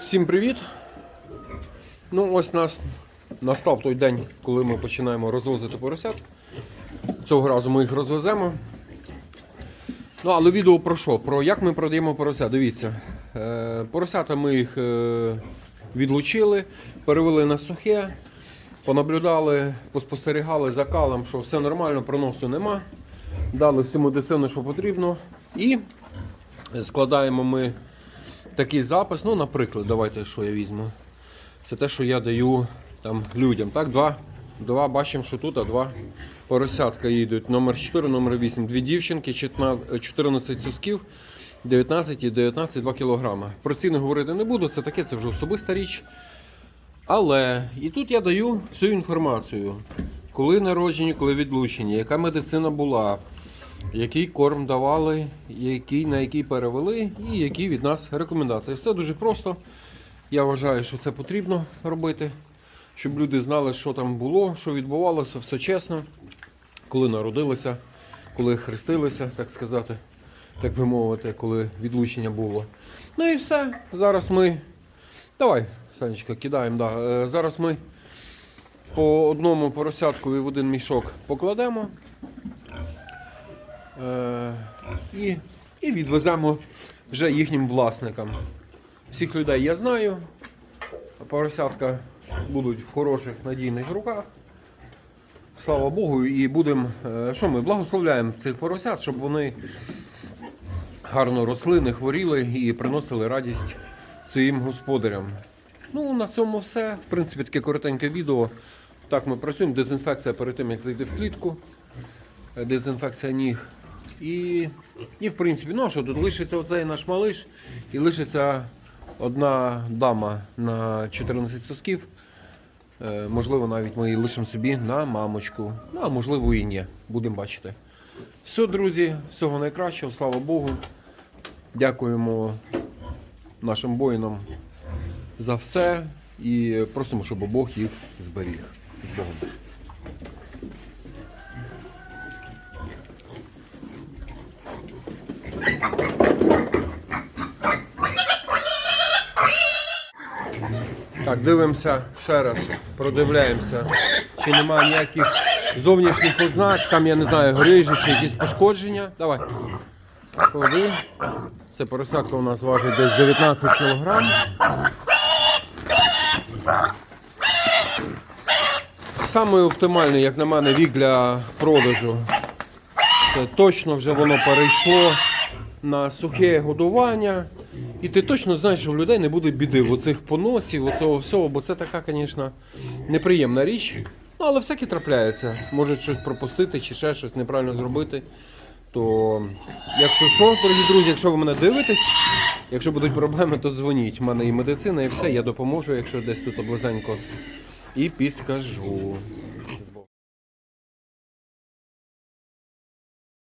Всім привіт! Ну, ось нас настав той день, коли ми починаємо розвозити поросят. Цього разу ми їх розвеземо. Ну, але відео про що? Про як ми продаємо поросят. Дивіться. Е, поросята ми їх е, відлучили, перевели на сухе, понаблюдали, поспостерігали за калом, що все нормально, проносу нема. Дали всю медицину, що потрібно. І складаємо ми такий запис. Ну, наприклад, давайте що я візьму. Це те, що я даю там людям. Так, два, два бачимо, що тут, а два поросятка їдуть. Номер 4, номер 8. Дві дівчинки, 14 14 сусків, 19 і 19 2 кілограма. Про ціни говорити не буду, це таке, це вже особиста річ. Але і тут я даю всю інформацію. Коли народжені, коли відлучені, яка медицина була, який корм давали, який, на який перевели, і які від нас рекомендації. Все дуже просто. Я вважаю, що це потрібно робити, щоб люди знали, що там було, що відбувалося, все чесно, коли народилися, коли хрестилися, так сказати, так би мовити, коли відлучення було. Ну і все. Зараз ми. Давай, Санечка, кидаємо. Да. Е, Зараз ми по одному поросяткові в один мішок покладемо. Е, і, і відвеземо вже їхнім власникам. Всіх людей я знаю. Поросятка будуть в хороших надійних руках. Слава Богу, і будемо. е, Що ми благословляємо цих поросят, щоб вони гарно росли, не хворіли і приносили радість своїм господарям. Ну, на цьому все. В принципі, таке коротеньке відео. Так ми працюємо. Дезінфекція перед тим, як зайти в клітку. Дезінфекція ніг. І, і в принципі, ну а що тут лишиться оцей наш малиш і лишиться одна дама на 14 сосків. Е, можливо, навіть ми її лишимо собі на мамочку. Ну, а можливо і ні. Будемо бачити. Все, друзі, всього найкращого, слава Богу. Дякуємо нашим воїнам за все і просимо, щоб Бог їх зберіг. З Богом. Так, дивимося ще раз, продивляємося, чи немає ніяких зовнішніх ознак, там я не знаю, грижі чи якісь пошкодження. Давай. Клади. Це поросятка у нас важить десь 19 кг. Самий оптимальний, як на мене, вік для продажу. Це точно вже воно перейшло на сухе годування. І ти точно знаєш, що в людей не буде біди в оцих поносів, оцього всього, бо це така, звісно, неприємна річ. Ну, але всяке трапляється. Може щось пропустити чи ще щось неправильно зробити. То, якщо що, дорогі друзі, якщо ви мене дивитесь, якщо будуть проблеми, то дзвоніть. У мене і медицина, і все, я допоможу, якщо десь тут близенько. І підскажу.